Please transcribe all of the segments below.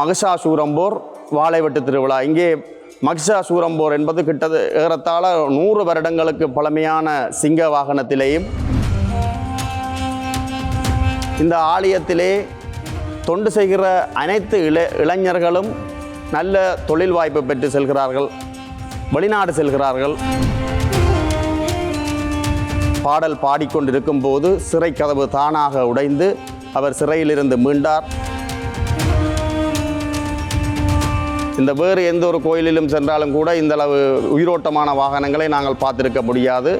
மகிஷாசூரம்போர் வாழைவெட்டு திருவிழா. இங்கே மகிஷாசூரம்போர் என்பது கிட்டது ஏறத்தாழ நூறு வருடங்களுக்கு பழமையான சிங்க வாகனத்திலேயும் இந்த ஆலயத்திலே தொண்டு செய்கிற அனைத்து இள இளைஞர்களும் நல்ல தொழில் வாய்ப்பு பெற்று செல்கிறார்கள் வெளிநாடு செல்கிறார்கள். பாடல் பாடிக்கொண்டிருக்கும் போது சிறை கதவு தானாக உடைந்து அவர் சிறையிலிருந்து மீண்டார். இந்த வேறு எந்த ஒரு கோயிலிலும் சென்றாலும் கூட இந்த அளவு உயிரோட்டமான வாகனங்களை நாங்கள் பார்த்திருக்க முடியாது.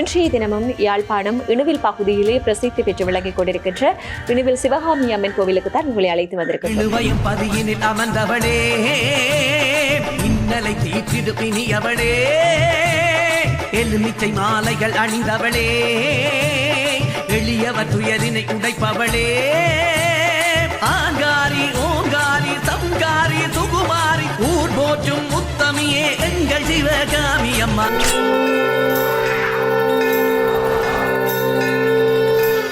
இன்றைய தினமும் யாழ்ப்பாணம் இணுவில் பகுதியிலே பிரசித்தி பெற்று விளங்கிக் கொண்டிருக்கின்ற இணுவில் சிவகாமி அம்மன் கோவிலுக்கு தான் உங்களை அழைத்து பதியினில் அமர்ந்தவளே இன்னலை தீற்றிடு பிணியவளே எலுமிச்சை மாலைகள் அணிந்தவளே எளியவர் துயரினை உடைப்பவளே. ஆங்காரி ஓங்காரி சங்காரி சுகுமாரி ஊர் போற்றும் முத்தமியே எங்கள் சிவகாமி அம்மா.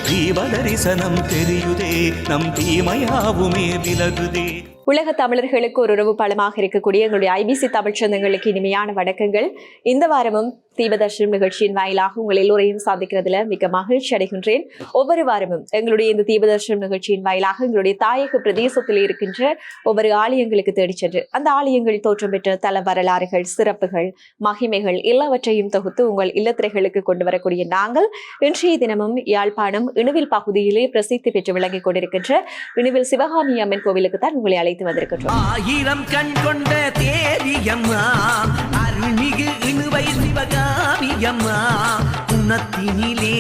ஜீவ தரிசனம் தெரியுதே நம் தீமையாவுமே விலகுதே. உலக தமிழர்களுக்கு ஒரு உறவு பலமாக இருக்கக்கூடிய எங்களுடைய ஐபிசி தமிழ் சொந்தங்களுக்கு இனிமையான வணக்கங்கள். இந்த வாரமும் தீபதர்ஷனம் நிகழ்ச்சியின் வாயிலாக உங்கள் எல்லோரையும் சந்திக்கிறதுல மிக மகிழ்ச்சி அடைகின்றேன். ஒவ்வொரு வாரமும் எங்களுடைய இந்த தீபதர்ஷனம் நிகழ்ச்சியின் வாயிலாக எங்களுடைய தாயக பிரதேசத்தில் இருக்கின்ற ஒவ்வொரு ஆலயங்களுக்கு தேடிச் சென்று அந்த ஆலயங்கள் தோற்றம் பெற்ற தல வரலாறுகள் சிறப்புகள் மகிமைகள் எல்லாவற்றையும் தொகுத்து உங்கள் இல்லத்திரைகளுக்கு கொண்டு வரக்கூடிய நாங்கள் இன்றைய தினமும் யாழ்ப்பாணம் இணுவில் பகுதியிலே பிரசித்தி பெற்று விளங்கிக் கொண்டிருக்கின்ற இணுவில் சிவகாமி அம்மன் கோவிலுக்கு தான் உங்களை அழைத்து வந்திருக்கின்றோம் ஆயிரம் கண் கொண்ட தேவியம்மா அருள்மிகு இணுவை சிவகாமியம்மா குணத்தினிலே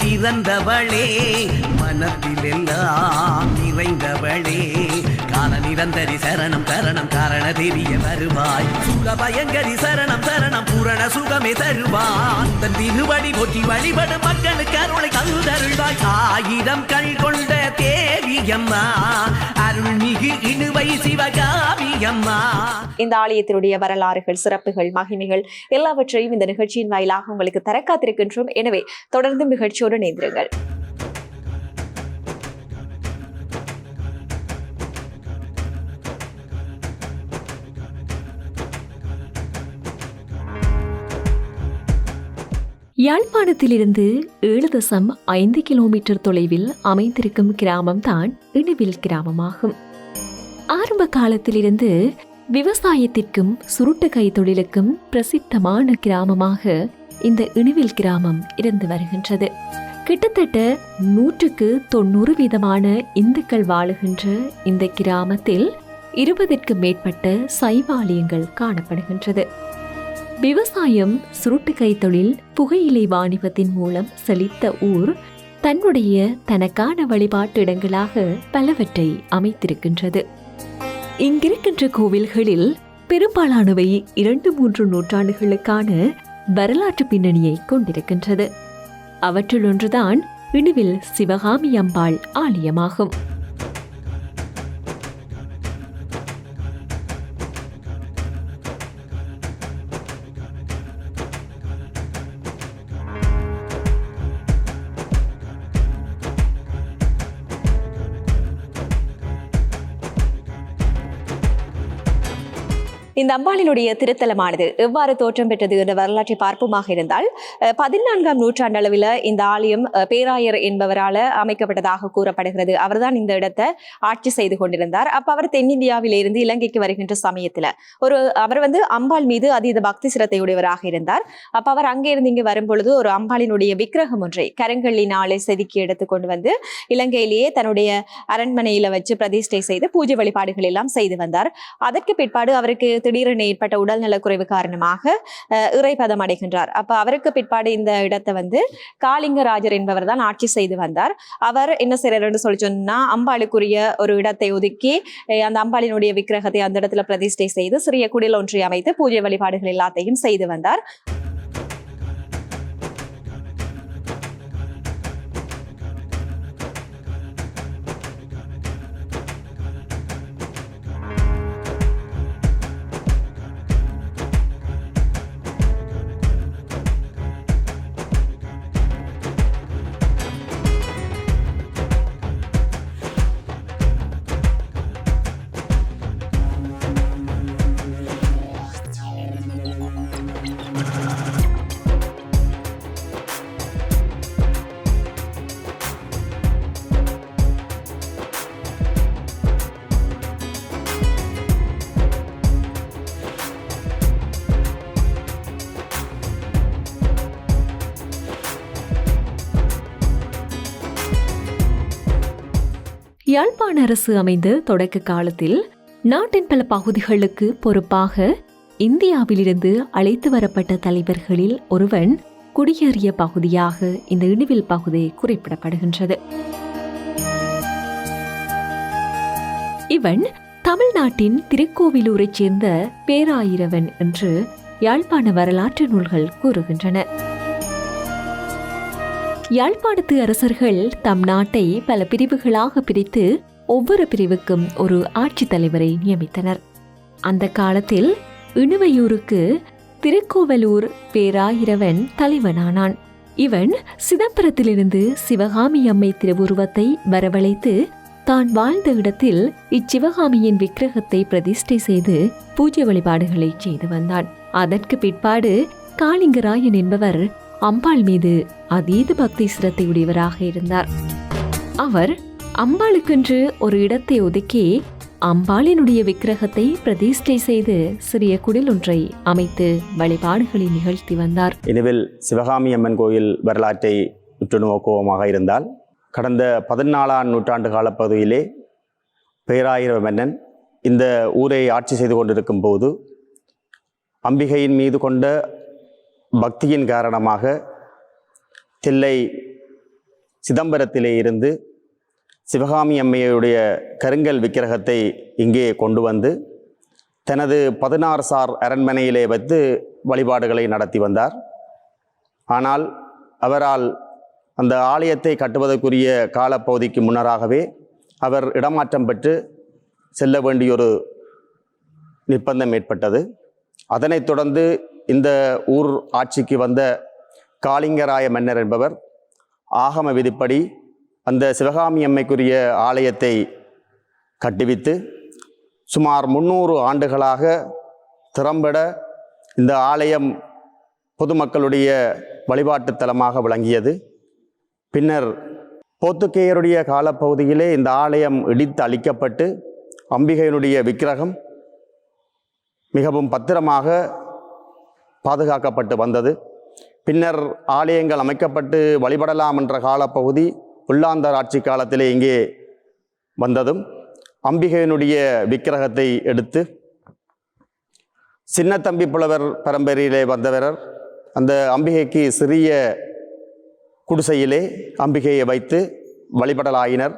சிறந்தவளே மனத்திலெல்லாம் நிறைந்தவளே. கால நிரந்தரி சரணம் தரணம் காரண தெரிய வருவாய். சுக பயங்கரி சரணம் தரணம் பூரண சுகமே தருவான் தன் திருவடி போற்றி வழிபடும் மக்களுக்கு அருளை தருதருள்வாய் ஆயிரம் கண் கொண்ட தேவியம்மா அருள்மிகு இணுவை சிவகாமியம்மா. இந்த ஆலயத்தினுடைய வரலாறுகள் சிறப்புகள் மகிமைகள் எல்லாவற்றையும் இந்த நிகழ்ச்சியின் வாயிலாக உங்களுக்கு தர காத்திருக்கின்றோம். எனவே தொடர்ந்து நிகழ்ச்சியோடு இணைந்திருங்கள். யாழ்ப்பாணத்திலிருந்து ஏழு தசம் ஐந்து கிலோமீட்டர் தொலைவில் அமைந்திருக்கும் கிராமம்தான் இணுவில் கிராமமாகும். ஆரம்ப காலத்திலிருந்து விவசாயத்திற்கும் சுருட்டு கைத்தொழிலுக்கும் பிரசித்தமான கிராமமாக இந்த இணுவில் கிராமம் இருந்து வருகின்றது. கிட்டத்தட்ட நூற்றுக்கு தொண்ணூறு வீதமான இந்துக்கள் வாழுகின்ற இந்த கிராமத்தில் இருபதிற்கும் மேற்பட்ட சைவாலயங்கள் காணப்படுகின்றது. விவசாயம் சுருட்டு கைத்தொழில் புகையிலை வாணிபத்தின் மூலம் செழித்த ஊர் தன்னுடைய தனக்கான வழிபாட்டு இடங்களாக பலவற்றை அமைத்திருக்கின்றது. இங்கிருக்கின்ற கோவில்களில் பெரும்பாலானவை இரண்டு மூன்று நூற்றாண்டுகளுக்கான வரலாற்று பின்னணியை கொண்டிருக்கின்றது. அவற்றில் ஒன்றுதான் இணுவில் சிவகாமி அம்பாள் ஆலயமாகும். இந்த அம்பாளினுடைய திருத்தலமானது எவ்வாறு தோற்றம் பெற்றது என்ற வரலாற்றை பார்ப்போமாக இருந்தால் பதினான்காம் நூற்றாண்டளவில் இந்த ஆலயம் பேராயர் என்பவரால் அமைக்கப்பட்டதாக கூறப்படுகிறது. அவர்தான் இந்த இடத்தை ஆட்சி செய்து கொண்டிருந்தார். அப்ப அவர் தென்னிந்தியாவில இருந்து இலங்கைக்கு வருகின்ற சமயத்துல ஒரு அவர் வந்து அம்பாள் மீது அதீத பக்தி சிரத்தையுடையவராக இருந்தார். அப்ப அவர் அங்கே இருந்து இங்கு வரும்பொழுது ஒரு அம்பாளினுடைய விக்கிரகம் ஒன்றை கரங்களினாலே செதுக்கி எடுத்து கொண்டு வந்து இலங்கையிலேயே தன்னுடைய அரண்மனையில வச்சு பிரதிஷ்டை செய்து பூஜை வழிபாடுகள் எல்லாம் செய்து வந்தார். அதற்கு பிற்பாடு அவருக்கு திடீரென ஏற்பட்ட உடல்நலக்குறைவு காரணமாக இறைப்பதம் அடைகின்றார். அப்ப அவருக்கு பிற்பாடு இந்த இடத்தை வந்து காளிங்கராஜர் என்பவர் தான் ஆட்சி செய்து வந்தார். அவர் என்ன செய்யறாருன்னு சொல்லி சொன்னா அம்பாளுக்குரிய ஒரு இடத்தை ஒதுக்கி அந்த அம்பாளினுடைய விக்கிரகத்தை அந்த இடத்துல பிரதிஷ்டை செய்து சிறிய குடில் ஒன்றை அமைத்து பூஜை வழிபாடுகள் எல்லாத்தையும் செய்து வந்தார். யாழ்ப்பாண அரசு அமைந்த தொடக்க காலத்தில் நாட்டின் பல பகுதிகளுக்கு பொறுப்பாக இந்தியாவிலிருந்து அழைத்து வரப்பட்ட தலைவர்களில் ஒருவன் குடியேறிய பகுதியாக இந்த இடிவில் பகுதி குறிப்பிடப்படுகின்றது. இவன் தமிழ்நாட்டின் திருக்கோவிலூரைச் சேர்ந்த பேராயிரவன் என்று யாழ்ப்பாண வரலாற்று நூல்கள் கூறுகின்றன. யாழ்ப்பாணத்து அரசர்கள் தம் நாட்டை பல பிரிவுகளாக பிரித்து ஒவ்வொரு பிரிவுக்கும் ஒரு ஆட்சித் தலைவரை நியமித்தனர். அந்த காலத்தில் இணுவையூருக்கு திருக்கோவலூர் பேராயிரவன் தலைவனானான். இவன் சிதம்பரத்திலிருந்து சிவகாமி அம்மை திருவுருவத்தை வரவழைத்து தான் வாழ்ந்த இடத்தில் இச்சிவகாமியின் விக்கிரகத்தை பிரதிஷ்டை செய்து பூஜை வழிபாடுகளை செய்து வந்தான். அதற்கு பிற்பாடு காளிங்கராயன் என்பவர் அம்பாள் மீது அதீத பக்தி சிரத்தையுடையவராக இருந்தார். அவர் அம்பாளுக்கென்று ஒரு இடத்தை ஒதுக்கி அம்பாளினுடைய விக்கிரகத்தை பிரதிஷ்டை செய்து சிறிய குடில் ஒன்றை அமைத்து வழிபாடுகளை நிகழ்த்தி வந்தார். இனிவில் சிவகாமி அம்மன் கோயில் வரலாற்றை உற்று நோக்குவோமாக இருந்தால் கடந்த பதினாலாம் நூற்றாண்டு காலப்பகுதியிலே பேராயிர மன்னன் இந்த ஊரை ஆட்சி செய்து கொண்டிருக்கும் போது அம்பிகையின் மீது கொண்ட பக்தியின் காரணமாக தில்லை சிதம்பரத்திலே இருந்து சிவகாமி அம்மையுடைய கருங்கல் விக்கிரகத்தை இங்கே கொண்டு வந்து தனது பதினாறு சார் அரண்மனையிலே வைத்து வழிபாடுகளை நடத்தி வந்தார். ஆனால் அவரால் அந்த ஆலயத்தை கட்டுவதற்குரிய காலப்பகுதிக்கு முன்னராகவே அவர் இடமாற்றம் பெற்று செல்ல வேண்டியொரு நிர்பந்தம் ஏற்பட்டது. அதனைத் தொடர்ந்து இந்த ஊர் ஆட்சிக்கு வந்த காளிங்கராய மன்னர் என்பவர் ஆகம விதிப்படி அந்த சிவகாமி அம்மைக்குரிய ஆலயத்தை கட்டுவித்து சுமார் முந்நூறு ஆண்டுகளாக திறம்பட இந்த ஆலயம் பொதுமக்களுடைய வழிபாட்டு தலமாக விளங்கியது. பின்னர் போத்துக்கேயருடைய காலப்பகுதியிலே இந்த ஆலயம் இடித்து அழிக்கப்பட்டு அம்பிகையினுடைய விக்கிரகம் மிகவும் பத்திரமாக பாதுகாக்கப்பட்டு வந்தது. பின்னர் ஆலயங்கள் அமைக்கப்பட்டு வழிபடலாம் என்ற காலப்பகுதி உள்ளாந்தர் ஆட்சி காலத்திலே இங்கே வந்ததும் அம்பிகையினுடைய விக்கிரகத்தை எடுத்து சின்னத்தம்பி புலவர் பரம்பரையிலே வந்தவரர் அந்த அம்பிகைக்கு சிறிய குடிசையிலே அம்பிகையை வைத்து வழிபடலாயினர்.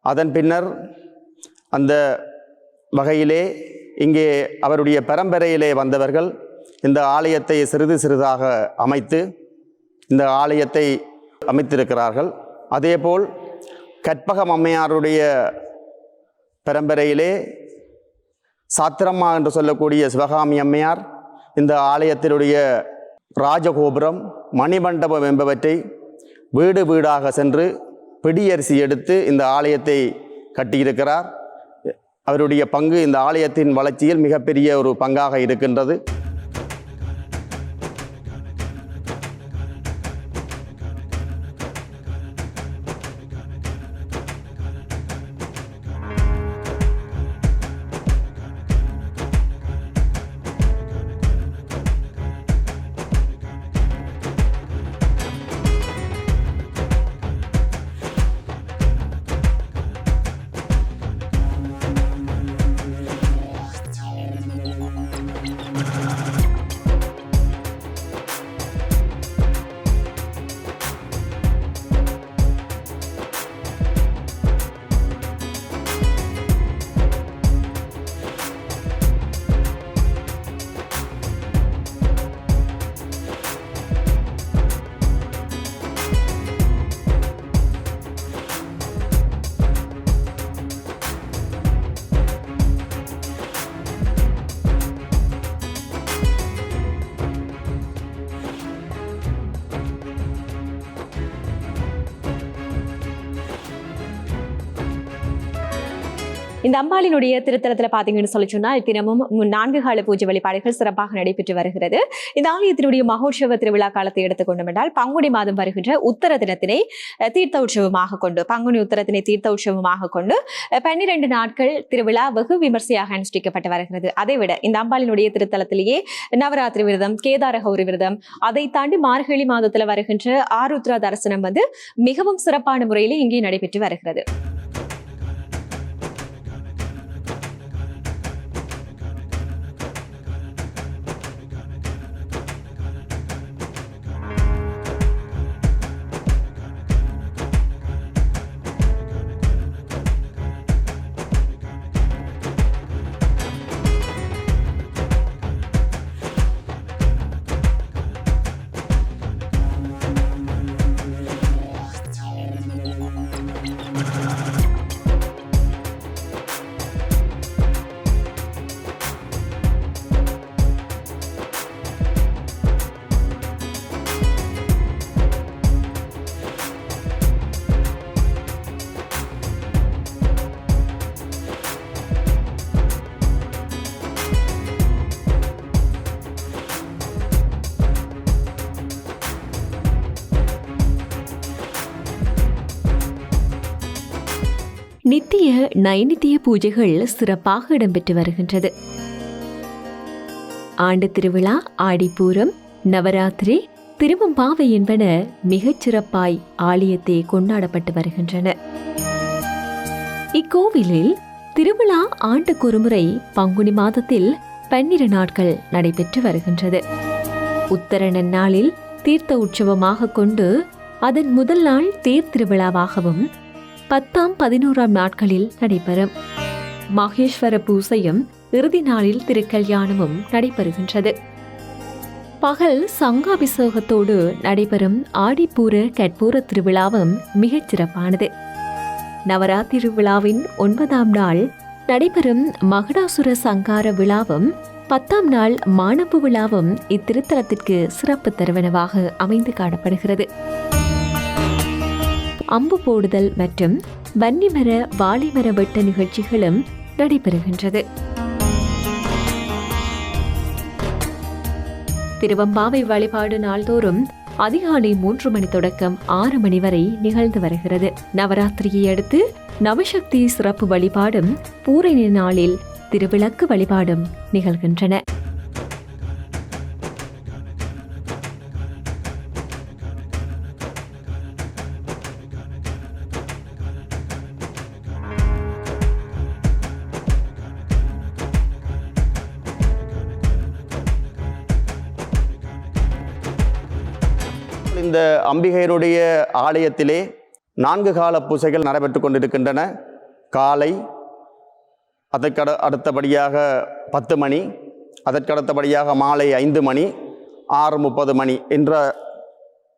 அதன் பின்னர் அந்த வகையிலே இங்கே அவருடைய பரம்பரையிலே வந்தவர்கள் இந்த ஆலயத்தை சிறிது சிறிதாக அமைத்து இந்த ஆலயத்தை அமைத்திருக்கிறார்கள். அதேபோல் கற்பகம் அம்மையாருடைய பரம்பரையிலே சாத்திரம்மா என்று சொல்லக்கூடிய சிவகாமி அம்மையார் இந்த ஆலயத்தினுடைய ராஜகோபுரம் மணிமண்டபம் என்பவற்றை வீடு வீடாக சென்று பிடியரிசி எடுத்து இந்த ஆலயத்தை கட்டியிருக்கிறார். அவருடைய பங்கு இந்த ஆலயத்தின் வளர்ச்சியில் மிகப்பெரிய ஒரு பங்காக இருக்கின்றது. இந்த அம்பாளினுடைய திருத்தலத்தில் பார்த்தீங்கன்னு சொல்லி சொன்னால் தினமும் நான்கு கால பூஜை வழிபாடுகள் சிறப்பாக நடைபெற்று வருகிறது. இந்த ஆலயத்தினுடைய மகோற்சவ திருவிழா காலத்தை எடுத்துக்கொண்டோம் என்றால் பங்குனி மாதம் வருகின்ற உத்தர தினத்தினை தீர்த்த உற்சவமாக கொண்டு பங்குனி உத்தரத்தினை தீர்த்த உற்சவமாக கொண்டு பன்னிரெண்டு பன்னிரண்டு நாட்கள் திருவிழா வெகு விமர்சையாக அனுஷ்டிக்கப்பட்டு வருகிறது. அதைவிட இந்த அம்பாளினுடைய திருத்தலத்திலேயே நவராத்திரி விரதம் கேதார கௌரி விரதம் அதை தாண்டி மார்கழி மாதத்துல வருகின்ற ஆருத்ரா தரிசனம் வந்து மிகவும் சிறப்பான முறையில் இங்கே நடைபெற்று வருகிறது. நித்திய நைநித்திய பூஜைகள் சிறப்பாக இடம்பெற்று வருகின்றது. ஆண்டு திருவிழா ஆடிப்பூரம் நவராத்திரி திருவம்பாவை என்பன மிகச் சிறப்பாய் ஆலயத்தை கொண்டாடப்பட்டு வருகின்றன. இக்கோவிலில் திருவிழா ஆண்டுக்கொருமுறை பங்குனி மாதத்தில் பன்னிரு நாட்கள் நடைபெற்று வருகின்றது. உத்தர நாளில் தீர்த்த உற்சவமாக கொண்டு அதன் முதல் நாள் தேர் திருவிழாவாகவும் பத்தாம் பதினோராம் நாட்களில் நடைபெறும். மகேஸ்வர பூசையும் இறுதி நாளில் திருக்கல்யாணமும் நடைபெறுகின்றது. பகல் சங்காபிஷேகத்தோடு நடைபெறும் ஆடிப்பூர கற்பூர திருவிழாவும் மிகச் சிறப்பானது. நவராத்திரி விழாவின் ஒன்பதாம் நாள் நடைபெறும் மகடாசுர சங்கார விழாவும் பத்தாம் நாள் மாணப்பு விழாவும் இத்திருத்தலத்திற்கு சிறப்பு தருவனவாக அமைந்து காணப்படுகிறது. அம்பு போடுதல் மற்றும் வன்னிமர வாழைமர வெட்ட நிகழ்ச்சிகளும் நடைபெறுகின்றது. திருவம்பாவை வழிபாடு நாள்தோறும் அதிகாலை மூன்று மணி தொடக்கம் ஆறு மணி வரை நிகழ்ந்து வருகிறது. நவராத்திரியை அடுத்து நவசக்தி சிறப்பு வழிபாடும் பூரணி நாளில் திருவிளக்கு வழிபாடும் நிகழ்கின்றன. இந்த அம்பிகையருடைய ஆலயத்திலே நான்கு கால பூசைகள் நடைபெற்று கொண்டிருக்கின்றன. காலை அதற்கட அடுத்தபடியாக பத்து மணி அதற்கு அடுத்தபடியாக மாலை ஐந்து மணி ஆறு முப்பது மணி என்ற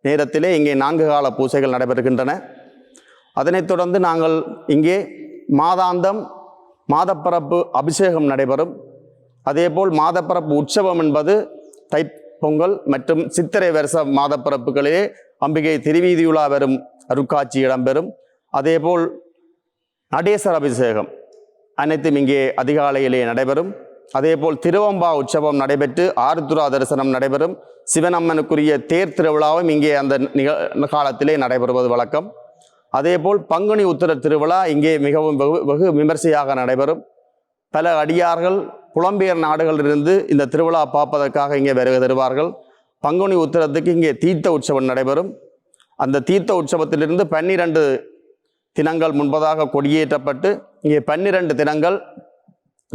நேரத்திலே இங்கே நான்கு கால பூசைகள் நடைபெறுகின்றன. அதனைத் தொடர்ந்து நாங்கள் இங்கே மாதாந்தம் மாதப்பரப்பு அபிஷேகம் நடைபெறும். அதேபோல் மாதப்பரப்பு உற்சவம் என்பது பொங்கல் மற்றும் சித்திரை வருஷ மாதப்பரப்புகளிலே அம்பிகை திருவீதியுலா வரும் அருட்காட்சி இடம்பெறும். அதேபோல் நடேசர் அபிஷேகம் அனைத்தும் இங்கே அதிகாலையிலே நடைபெறும். அதேபோல் திருவம்பா உற்சவம் நடைபெற்று ஆருத்ரா தரிசனம் நடைபெறும். சிவனம்மனுக்குரிய தேர் திருவிழாவும் இங்கே அந்த நிக காலத்திலே நடைபெறுவது வழக்கம். அதேபோல் பங்குனி உத்திர திருவிழா இங்கே மிகவும் வெகு வெகு விமர்சையாக நடைபெறும். பல அடியார்கள் புலம்பெயர் நாடுகளிலிருந்து இந்த திருவிழா பார்ப்பதற்காக இங்கே வருகை தருவார்கள். பங்குனி உத்திரத்துக்கு இங்கே தீர்த்த உற்சவம் நடைபெறும். அந்த தீர்த்த உற்சவத்திலிருந்து பன்னிரண்டு தினங்கள் முன்பதாக கொடியேற்றப்பட்டு இங்கே பன்னிரண்டு தினங்கள்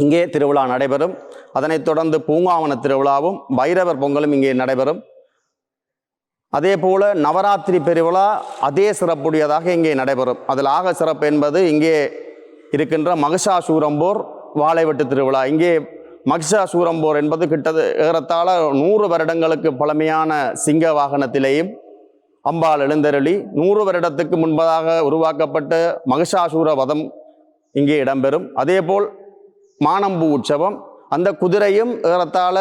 இங்கே திருவிழா நடைபெறும். அதனைத் தொடர்ந்து பூங்காவன திருவிழாவும் பைரவர் பொங்கலும் இங்கே நடைபெறும். அதே போல் நவராத்திரி பெருவிழா அதே சிறப்புடையதாக இங்கே நடைபெறும். அதில் ஆக சிறப்பு என்பது இங்கே இருக்கின்ற மகிஷாசூரம்போர் வாழைவெட்டு திருவிழா. இங்கே மகிஷாசூரம்போர் என்பது கிட்டது ஏறத்தாழ நூறு வருடங்களுக்கு பழமையான சிங்க வாகனத்திலேயும் அம்பாள் எழுந்தருளி நூறு வருடத்துக்கு முன்பதாக உருவாக்கப்பட்ட மகிஷாசூர வதம் இங்கே இடம்பெறும். அதேபோல் மானம்பூ உற்சவம் அந்த குதிரையும் ஏறத்தாழ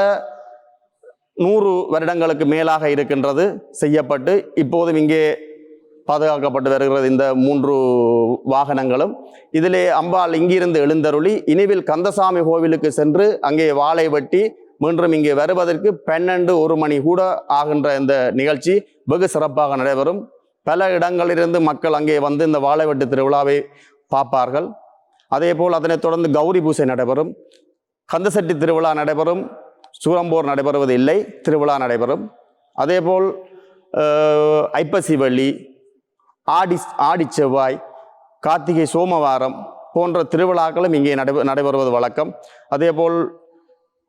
நூறு வருடங்களுக்கு மேலாக இருக்கின்றது செய்யப்பட்டு இப்போதும் இங்கே பாதுகாக்கப்பட்டு வருகிறது இந்த மூன்று வாகனங்களும். இதிலே அம்பாள் இங்கிருந்து எழுந்தருளி இனிவில் கந்தசாமி கோவிலுக்கு சென்று அங்கே வாளை வெட்டி மீண்டும் இங்கே வருவதற்கு பன்னெண்டு ஒரு மணி கூட ஆகின்ற இந்த நிகழ்ச்சி வெகு சிறப்பாக நடைபெறும். பல இடங்களிலிருந்து மக்கள் அங்கே வந்து இந்த வாழை வெட்டு திருவிழாவை பார்ப்பார்கள். அதே போல் அதனைத் தொடர்ந்து கௌரி பூசை நடைபெறும். கந்தசட்டி திருவிழா நடைபெறும். சூரம்போர் நடைபெறுவது இல்லை திருவிழா நடைபெறும். அதேபோல் ஐப்பசி வள்ளி ஆடி ஆடி செவ்வாய் கார்த்திகை சோமவாரம் போன்ற திருவிழாக்களும் இங்கே நடைபெ நடைபெறுவது வழக்கம். அதேபோல்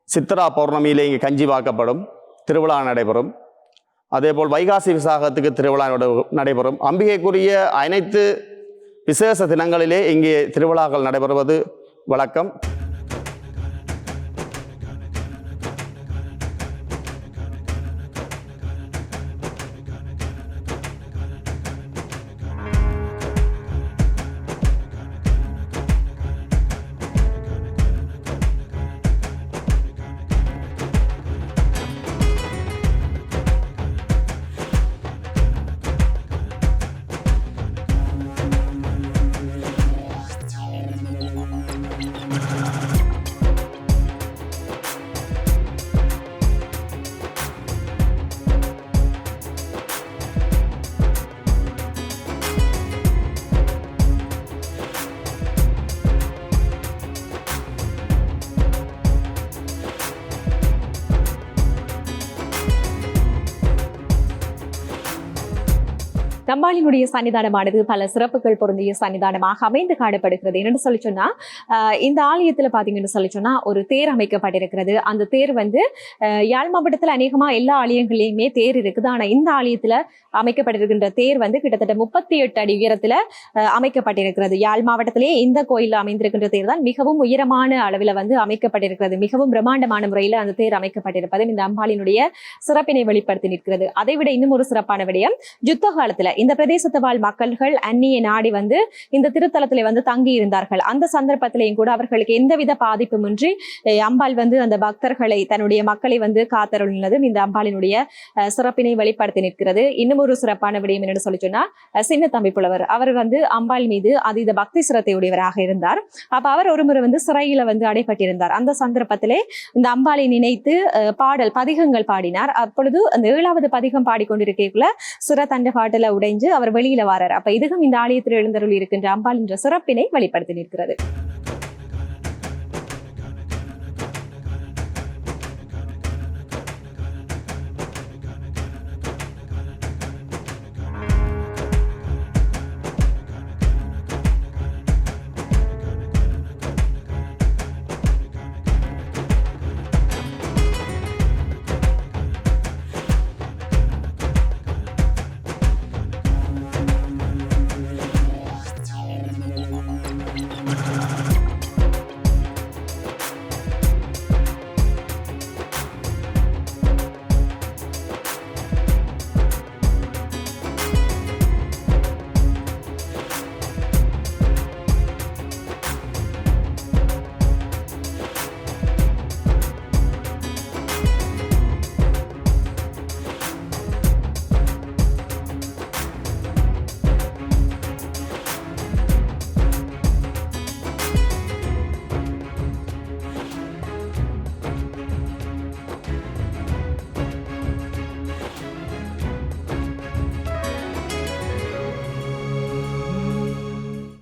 சித்ரா பௌர்ணமியிலே இங்கே கஞ்சி வாக்கப்படும் திருவிழா நடைபெறும். அதேபோல் வைகாசி விசாகத்துக்கு திருவிழா நடைபெறும். அம்பிகைக்குரிய அனைத்து விசேஷ தினங்களிலே இங்கே திருவிழாக்கள் நடைபெறுவது வழக்கம். அம்பாளினுடைய சன்னிதானமானது பல சிறப்புகள் பொருந்திய சன்னிதானமாக அமைந்து காணப்படுகிறது. என்னென்னு சொல்லி சொன்னா இந்த ஆலயத்துல பாத்தீங்கன்னு சொல்லி சொன்னா ஒரு தேர் அமைக்கப்பட்டிருக்கிறது. அந்த தேர் வந்து யாழ் மாவட்டத்துல அநேகமா எல்லா ஆலயங்கள்லயுமே தேர் இருக்குது. ஆனா இந்த ஆலயத்துல அமைக்கப்பட்டிருக்கின்ற தேர் வந்து கிட்டத்தட்ட முப்பத்தி எட்டு அடி உயரத்துல ஆஹ் அமைக்கப்பட்டிருக்கிறது. யாழ் மாவட்டத்திலேயே இந்த கோயில்ல அமைந்திருக்கின்ற தேர் தான் மிகவும் உயரமான அளவில் வந்து அமைக்கப்பட்டிருக்கிறது. மிகவும் பிரம்மாண்டமான முறையில் அந்த தேர் அமைக்கப்பட்டிருப்பதும் இந்த அம்பாளினுடைய சிறப்பினை வெளிப்படுத்தி நிற்கிறது. அதை விட இன்னும் ஒரு சிறப்பான விடயம் யுத்த காலத்துல. இந்த பிரதேசத்து வாழ் மக்கள்கள் அந்நிய நாடி வந்து இந்த திருத்தலத்திலே வந்து தங்கி இருந்தார்கள் அந்த சந்தர்ப்பத்திலையும் கூட அவர்களுக்கு எந்தவித பாதிப்புமின்றி அம்பாள் வந்து அந்த பக்தர்களை தன்னுடைய மக்களை வந்து காத்தருளினதும் இந்த அம்பாளினுடைய சிறப்பினை வெளிப்படுத்தி நிற்கிறது. இன்னும் ஒரு சிறப்பான விடயம் என்னன்னு சொல்லி சொன்னா சின்ன தம்பி புலவர். அவர் வந்து அம்பாள் மீது அதீத பக்தி சிரத்தையுடையவராக இருந்தார். அப்ப அவர் ஒரு முறை வந்து சிறையில வந்து அடைப்பட்டிருந்தார். அந்த சந்தர்ப்பத்திலே இந்த அம்பாளை நினைத்து பாடல் பதிகங்கள் பாடினார். அப்பொழுது அந்த ஏழாவது பதிகம் பாடிக்கொண்டிருக்கக்குள்ள சிற தண்ட பாட்டுல உடைஞ்சு அவர் வெளியில வாரார். அப்ப இதுவும் இந்த ஆலயத்தில் எழுந்தருள் இருக்கின்ற அம்பாள் என்ற சிறப்பினை வெளிப்படுத்தி நிற்கிறது.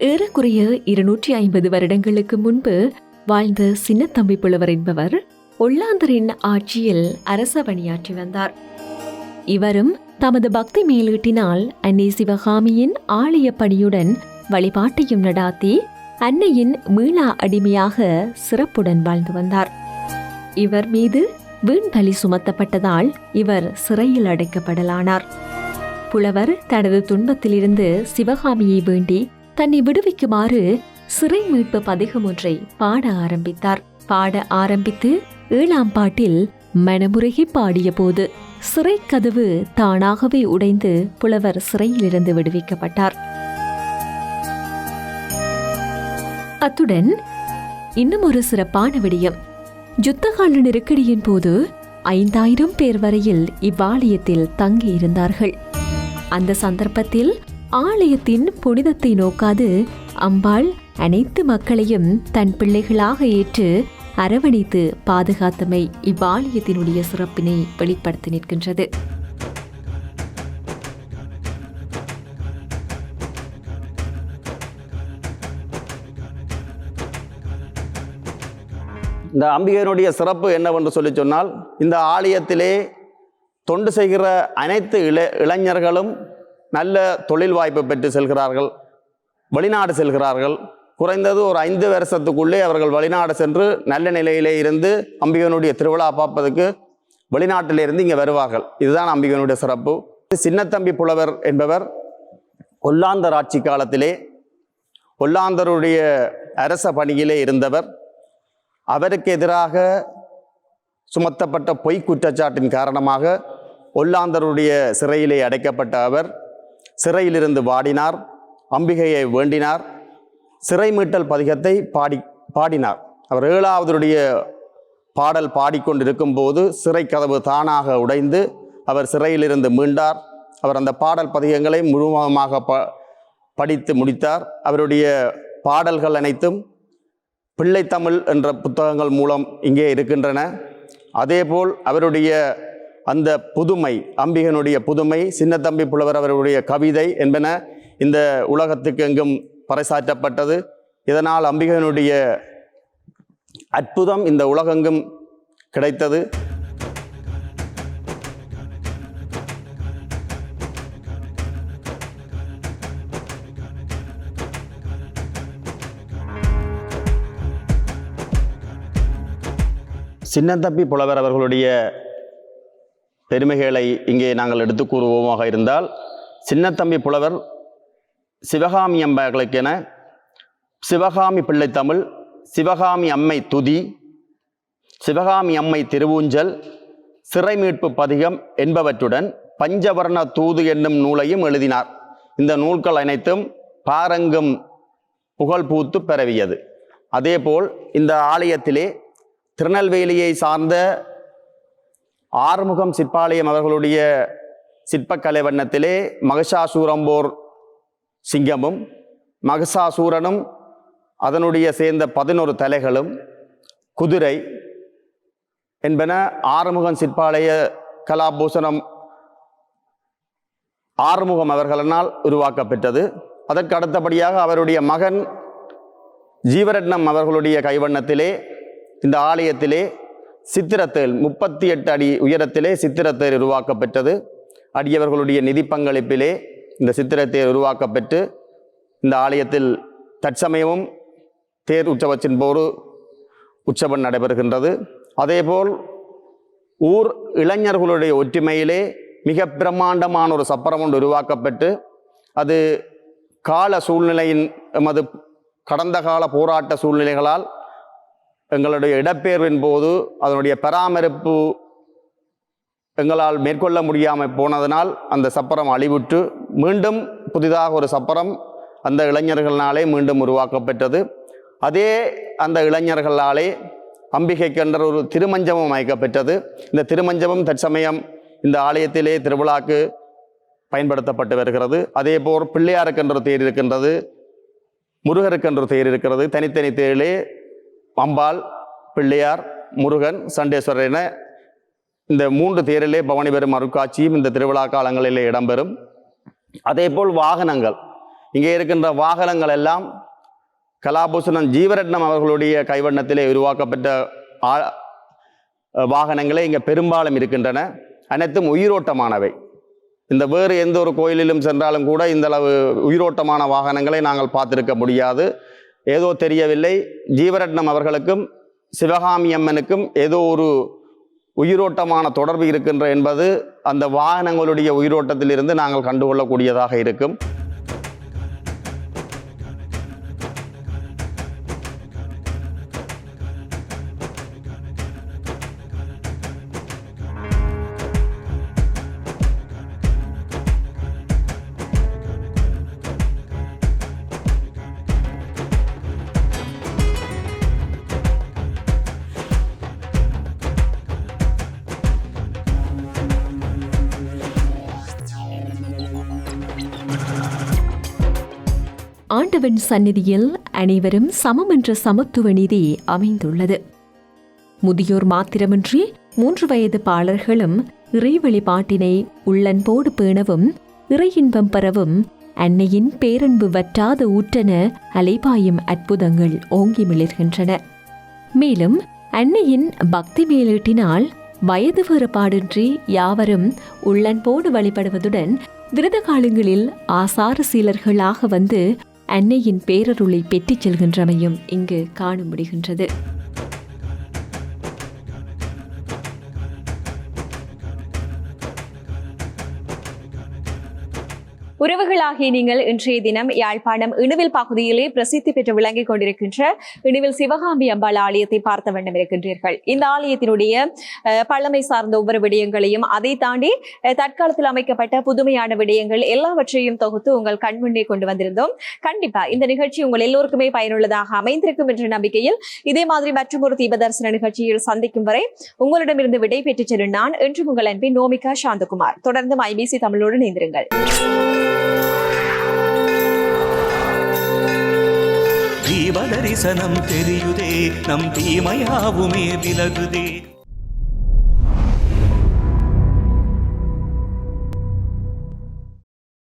ஏறக்குறைய இருநூற்றி ஐம்பது வருடங்களுக்கு முன்பு வாழ்ந்த சின்னத்தம்பி புலவர் என்பவர் ஒல்லாந்தரின் ஆட்சியில் அரச பணியாற்றி வந்தார். இவரும் தமது பக்தி மேலீட்டினால் அன்னை சிவகாமியின் ஆலய பணியுடன் வழிபாட்டையும் நடாத்தி அன்னையின் மீளா அடிமையாக சிறப்புடன் வாழ்ந்து வந்தார். இவர் மீது வீண் பலி சுமத்தப்பட்டதால் இவர் சிறையில் அடைக்கப்படலானார். புலவர் தனது துன்பத்திலிருந்து சிவகாமியை வேண்டி தன்னை விடுவிக்குமாறு சிறை மீட்பு பதிகம் ஒன்றை பாட ஆரம்பித்தார். பாட ஆரம்பித்து ஏழாம் பாட்டில் மனமுருகி பாடிய போது சிறை கதவு தானாகவே உடைந்து புலவர் சிறையிலிருந்து விடுவிக்கப்பட்டார். அத்துடன் இன்னும் ஒரு சிறப்பான விடயம். யுத்தகால நெருக்கடியின் போது ஐந்தாயிரம் பேர் வரையில் இவ்வாலயத்தில் தங்கியிருந்தார்கள். அந்த சந்தர்ப்பத்தில் ஆலயத்தின் புனிதத்தை நோக்காது அம்பாள் அனைத்து மக்களையும் தன் பிள்ளைகளாக ஏற்று அரவணைத்து பாதுகாத்தமை இவ்வாலயத்தினுடைய சிறப்பினை வெளிப்படுத்தி நிற்கின்றது. இந்த அம்பிகையினுடைய சிறப்பு என்னவென்று சொல்லி சொன்னால் இந்த ஆலயத்திலே தொண்டு செய்கிற அனைத்து இள இளைஞர்களும் நல்ல தொழில் வாய்ப்பு பெற்று செல்கிறார்கள். வெளிநாடு செல்கிறார்கள். குறைந்தது ஒரு ஐந்து வருஷத்துக்குள்ளே அவர்கள் வெளிநாடு சென்று நல்ல நிலையிலே இருந்து அம்பிகனுடைய திருவிழா பார்ப்பதற்கு வெளிநாட்டிலிருந்து இங்கே வருவார்கள். இதுதான் அம்பிகனுடைய சிறப்பு. சின்னத்தம்பி புலவர் என்பவர் ஒல்லாந்தர் ஆட்சி காலத்திலே ஒல்லாந்தருடைய அரச பணியிலே இருந்தவர். அவருக்கு எதிராக சுமத்தப்பட்ட பொய் குற்றச்சாட்டின் காரணமாக ஒல்லாந்தருடைய சிறையிலே அடைக்கப்பட்ட அவர். சிறையிலிருந்து வாடினார் அம்பிகையை வேண்டினார் சிறை மீட்டல் பதிகத்தை பாடி பாடினார். அவர் ஏழாவதுடைய பாடல் பாடிக்கொண்டிருக்கும் போது சிறை கதவு தானாக உடைந்து அவர் சிறையிலிருந்து மீண்டார். அவர் அந்த பாடல் பதிகங்களை முழுவதுமாக ப படித்து முடித்தார். அவருடைய பாடல்கள் அனைத்தும் பிள்ளைத்தமிழ் என்ற புத்தகங்கள் மூலம் இங்கே இருக்கின்றன. அதேபோல் அவருடைய அந்த புதுமை அம்பிகனுடைய புதுமை சின்னத்தம்பி புலவர் அவருடைய கவிதை என்பன இந்த உலகத்துக்கு எங்கும் பறைசாற்றப்பட்டது. இதனால் அம்பிகனுடைய அற்புதம் இந்த உலகெங்கும் கிடைத்தது. சின்னந்தம்பி புலவர் அவர்களுடைய பெருமைகளை இங்கே நாங்கள் எடுத்து கூறுவோமாக இருந்தால் சின்னத்தம்பி புலவர் சிவகாமி அம்பாக்களுக்கென சிவகாமி பிள்ளை தமிழ் சிவகாமி அம்மை துதி சிவகாமி அம்மை திருவூஞ்சல் சிறை மீட்பு பதிகம் என்பவற்றுடன் பஞ்சவர்ண தூது என்னும் நூலையும் எழுதினார். இந்த நூல்கள் அனைத்தும் பாரங்கும் புகழ் பூத்து பரவியது. அதேபோல் இந்த ஆலயத்திலே திருநெல்வேலியை சார்ந்த ஆறுமுகம் சிற்பாலயம் அவர்களுடைய சிற்பக்கலை வண்ணத்திலே மகசாசூரம்போர் சிங்கமும் மகசாசூரனும் அதனுடைய சேர்ந்த பதினொரு தலைகளும் குதிரை என்பன ஆறுமுகம் சிற்பாலய கலாபூஷணம் ஆறுமுகம் அவர்களினால் உருவாக்கப்பெற்றது. அதற்கு அடுத்தபடியாக அவருடைய மகன் ஜீவரட்னம் அவர்களுடைய கைவண்ணத்திலே இந்த ஆலயத்திலே சித்திரத்தேல் முப்பத்தி எட்டு அடி உயரத்திலே சித்திரத்தேர் உருவாக்கப்பெற்றது. அடியவர்களுடைய நிதி பங்களிப்பிலே இந்த சித்திரத்தேர் உருவாக்கப்பெற்று இந்த ஆலயத்தில் தற்சமயமும் தேர் உற்சவத்தின் போது உற்சவம் நடைபெறுகின்றது. அதேபோல் ஊர் இளைஞர்களுடைய ஒற்றுமையிலே மிக பிரம்மாண்டமான ஒரு சப்பரம் ஒன்று உருவாக்கப்பட்டு அது கால சூழ்நிலையின் எமது கடந்த கால போராட்ட சூழ்நிலைகளால் எங்களுடைய இடப்பெயர்வின் போது அதனுடைய பராமரிப்பு எங்களால் மேற்கொள்ள முடியாமல் போனதனால் அந்த சப்பரம் அழிவுற்று மீண்டும் புதிதாக ஒரு சப்பரம் அந்த இளைஞர்களாலே மீண்டும் உருவாக்கப்பட்டது அதே அந்த இளைஞர்களாலே அம்பிகைக்கென்ற ஒரு திருமஞ்சமும் அமைக்கப்பெற்றது. இந்த திருமஞ்சமும் தற்சமயம் இந்த ஆலயத்திலே திருவிழாக்கு பயன்படுத்தப்பட்டு வருகிறது. அதேபோல் பிள்ளையாருக்கென்ற தேர் இருக்கின்றது முருகருக்கென்ற தேர் இருக்கிறது. தனித்தனி தேரிலே அம்பாள் பிள்ளையார் முருகன் சண்டேஸ்வரர் என இந்த மூன்று தேரிலே பவனி பெறும் அருட்காட்சியும் இந்த திருவிழா காலங்களிலே இடம்பெறும். அதேபோல் வாகனங்கள். இங்கே இருக்கின்ற வாகனங்கள் எல்லாம் கலாபூஷணன் ஜீவரட்னம் அவர்களுடைய கைவண்ணத்திலே உருவாக்கப்பட்ட ஆ- வாகனங்களே இங்கே பெரும்பாலும் இருக்கின்றன. அனைத்தும் உயிரோட்டமானவை. இந்த வேறு எந்த ஒரு கோயிலிலும் சென்றாலும் கூட இந்த அளவு உயிரோட்டமான வாகனங்களை நாங்கள் பார்த்திருக்க முடியாது. ஏதோ தெரியவில்லை. ஜீவரட்னம் அவர்களுக்கும் சிவகாமி அம்மனுக்கும் ஏதோ ஒரு உயிரோட்டமான தொடர்பு இருக்கின்ற என்பது அந்த வாகனங்களுடைய உயிரோட்டத்திலிருந்து நாங்கள் கண்டுகொள்ளக்கூடியதாக இருக்கும். ஆண்டவன் சந்நிதியில் அனைவரும் சமம் என்ற சமத்துவ நீதி அமைந்துள்ளது. முதியோர் மாத்திரமின்றி மூன்று வயது பாலர்களும் இறை வழிபாட்டினை உள்ளன்போடு பேணவும் இறை இன்பம் பெறவும் அன்னையின் பேரன்பு வற்றாத ஊற்றன அலைபாயும் அற்புதங்கள் ஓங்கி மிளர்கின்றன. மேலும் அன்னையின் பக்தி மேலீட்டினால் வயது வேறுபாடின்றி யாவரும் உள்ளன்போடு வழிபடுவதுடன் விரத காலங்களில் ஆசார சீலர்களாக வந்து அன்னையின் பேரருளை பெற்றுச் செல்கின்றமையும் இங்கு காண முடிகின்றது. உறவுகளாகிய நீங்கள் இன்றைய தினம் யாழ்ப்பாணம் இணுவில் பகுதியிலே பிரசித்தி பெற்று விளங்கிக் கொண்டிருக்கின்ற இணுவில் சிவகாமி அம்பாள் ஆலயத்தை பார்த்த வண்ணம் இருக்கின்றீர்கள். இந்த ஆலயத்தினுடைய அஹ், பழமை சார்ந்த ஒவ்வொரு விடயங்களையும் அதை தாண்டி தற்காலத்தில் அமைக்கப்பட்ட புதுமையான விடயங்கள் எல்லாவற்றையும் தொகுத்து உங்கள் கண்முன்னே கொண்டு வந்திருந்தோம். கண்டிப்பா இந்த நிகழ்ச்சி உங்கள் எல்லோருக்குமே பயனுள்ளதாக அமைந்திருக்கும் என்ற நம்பிக்கையில் இதே மாதிரி மற்றொரு தீபதர்சன நிகழ்ச்சியில் சந்திக்கும் வரை உங்களிடமிருந்து விடை பெற்றுச் செல்லும் நான் என்று உங்கள் அன்பின் நோமிகா சாந்தகுமார். தொடர்ந்து ஐபிசி தமிழோடு இணைந்திருங்கள். ஜீவ தரிசனம் தெரியுதே நம் தீமையாவுமே விலகுதே